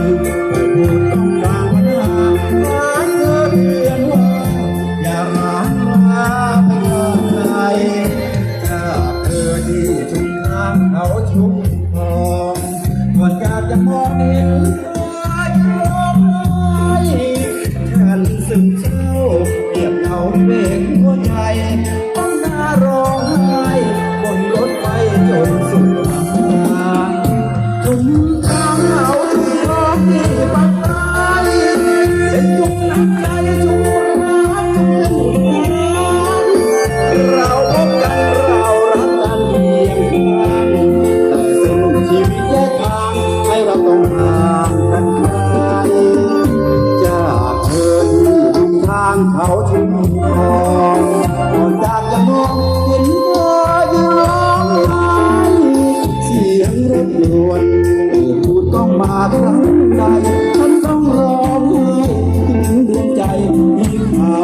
นไปพูดต้องกางหาร้านเธอเยงว่ายารางลาไปาเธอที่ชุมทางเขาชุมทองก่อนจมองเห็นว่าจะร้องไฉันซึ่งเจ้าเปียบเขาเป็น เขาทิ้งทองก่อนจากจะมองเห็นเธอยืนร้องไห้เสียงเรบกวนเปิดพูดต้องมาครั้งใดฉันต้องร้องไห้ถึงดวงใจที่เขา